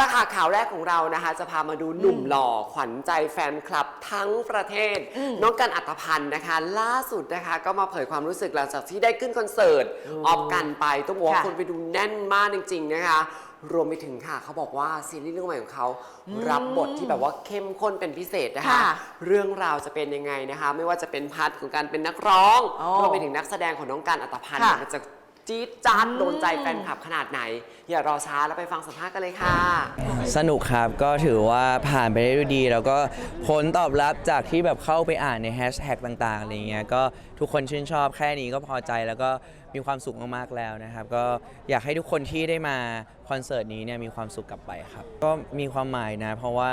ละค่ะข่าวแรกของเรานะคะ จะพามาดูหนุ่มหล่อขวัญใจแฟนคลับทั้งประเทศ น้องกันอัตพันธ์นะคะ ล่าสุดนะคะก็มาเผยความรู้สึกหลังจากที่ได้ขึ้นคอนเสิร์ตออฟกันไปต้องบอกว่าค่ะคนไปดูแน่นมากจริง ๆ นะคะ รวมไปถึงค่ะเขาบอกว่าซีรีส์เรื่องใหม่ของเขา รับบทที่แบบว่าเข้มข้นเป็นพิเศษนะคะค่ะเรื่องราวจะเป็นยังไงนะคะ ไม่ว่าจะเป็นพาร์ทของการเป็นนักร้องอ๋อรวมไปถึงนักแสดงของน้องการอัตพันธ์ค่ะมันจะ จี๊ดจ๊าดโดนใจแฟนคลับขนาดไหน อย่ารอช้าแล้วไปฟังสัมภาษณ์กันเลยค่ะ สนุกครับก็ถือว่าผ่านไปได้ด้วยดี แล้วก็ผลตอบรับจากที่แบบเข้าไปอ่านในแฮชแท็กต่างๆอะไรเงี้ยก็ทุกคนชื่นชอบแค่นี้ก็พอใจแล้วก็มีความสุขมากๆแล้วนะครับ ก็อยากให้ทุกคนที่ได้มาคอนเสิร์ตนี้เนี่ยมีความสุขกลับไปครับ ก็มีความหมายนะ เพราะว่า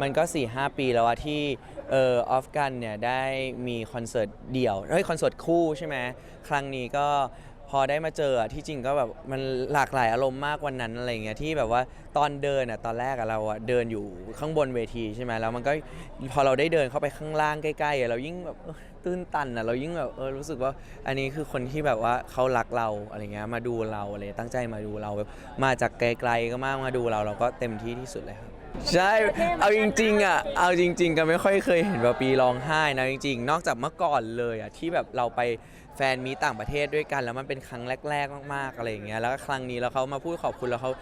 มันก็ 4-5 ปีแล้วอะที่เออออฟกันเนี่ยได้มีคอนเสิร์ตเดี่ยวเฮ้ยคอนเสิร์ตคู่ใช่ไหมครั้งนี้ก็ พอได้มาเจออะที่จริงก็แบบมันหลากหลายอารมณ์มากวันนั้นอะไรเงี้ยที่แบบว่าตอนเดินอะตอนแรกอะเราอะเดินอยู่ข้างบนเวทีใช่ไหมแล้วมันก็พอเราได้เดินเข้าไปข้างล่างใกล้ๆอะเรายิ่งแบบเออตื้นตันอะเรายิ่งแบบเออรู้สึกว่าอันนี้คือคนที่แบบว่าเขารักเราอะไรเงี้ยมาดูเราอะไรตั้งใจมาดูเราแบบมาจากไกลๆก็มากมาดูเราเราก็เต็มที่ที่สุดเลยครับ ใช่ เอาจริงๆอะ เอาจริง ๆ ก็ไม่ค่อยเคยเห็นว่าปีร้องไห้นะจริง ๆ นอกจากเมื่อก่อนเลยอะที่แบบเราไปแฟนมีต่างประเทศด้วยกัน แล้วมันเป็นครั้งแรก ๆ มากๆอะไรอย่างเงี้ยแล้วก็ครั้งนี้แล้วเขามาพูดขอบคุณแล้วเขา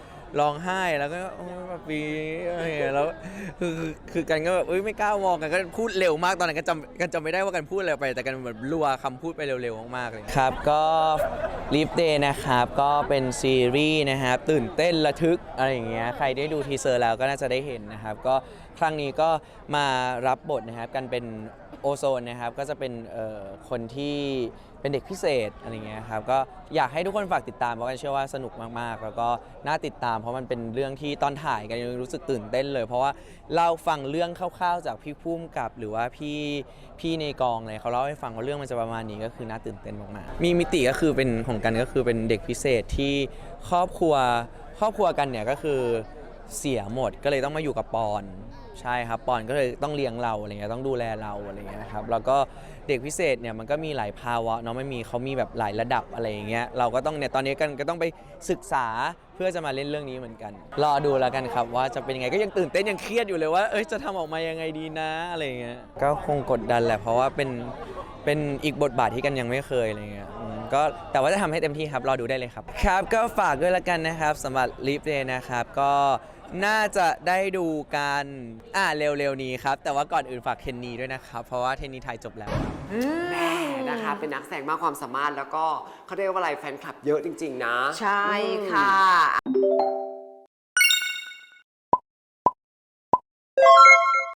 ร้องไห้แล้วก็โอ้ยแบบปีอะไรอย่างเงี้ยแล้วคือคือคือกันก็แบบเอ้ยไม่กล้ามองกันก็พูดเร็วมากตอนนั้นกันจำกันจำไม่ได้ว่ากันพูดอะไรไป แต่กันแบบรัวคำพูดไปเร็วๆมากๆเลยครับก็ลิฟเดย์นะครับ ก็เป็นซีรีส์นะครับตื่นเต้นระทึกอะไรอย่างเงี้ยใครได้ดูทีเซอร์แล้วก็น่าจะได้เห็นนะครับก็ ครั้งนี้ก็มารับบทนะครับกันเป็นโอโซนนะครับก็จะเป็นเอ่อคนที่เป็นเด็กพิเศษอะไรเงี้ยครับก็อยากให้ทุกคนฝากติดตามเพราะกันเชื่อว่าสนุกมากๆ แล้วก็น่าติดตามเพราะมันเป็นเรื่องที่ตอนถ่ายกันยังรู้สึกตื่นเต้นเลย เพราะว่าเราฟังเรื่องคร่าวๆ จากพี่พุ่มกับหรือว่าพี่พี่ในกองเลยเขาเล่าให้ฟังว่าเรื่องมันจะประมาณนี้ก็คือน่าตื่นเต้นมากๆมีมิติก็คือเป็นของกันก็คือเป็นเด็กพิเศษที่ครอบครัวครอบครัวกันเนี่ยก็คือเสียหมดก็เลยต้องมาอยู่กับปอน ใช่ครับปอนก็เลยต้องเลี้ยงเราอะไรเงี้ยต้องดูแลเราอะไรเงี้ยนะครับแล้วก็เด็กพิเศษเนี่ยมันก็มีหลายภาวะเนาะไม่มีเขามีแบบหลายระดับอะไรอย่างเงี้ยเราก็ต้องเนี่ยตอนนี้กันก็ต้องไปศึกษาเพื่อจะมาเล่นเรื่องนี้เหมือนกันรอดูแล้วกันครับว่าจะเป็นยังไงก็ยังตื่นเต้นยังเครียดอยู่เลยว่าเอ้ยจะทำออกมายังไงดีนะอะไรเงี้ยก็คงกดดันแหละเพราะว่าเป็นเป็นอีกบทบาทที่กันยังไม่เคยอะไรเงี้ยอืมก็แต่ว่าจะทำให้เต็มที่ครับรอดูได้เลยครับครับ ก็ฝากด้วยละกันนะครับสำหรับลิฟเดย์นะครับก็ น่าจะได้ดูกันอ่าเร็วๆนี้ครับ แต่ว่าก่อนอื่นฝากเทนนีด้วยนะครับ เพราะว่าเทนนีไทยจบแล้วแม่นะคะเป็นนักแสดงมากความสามารถแล้วก็เขาเรียกว่าอะไรแฟนคลับเยอะจริง ๆ นะ ใช่ค่ะ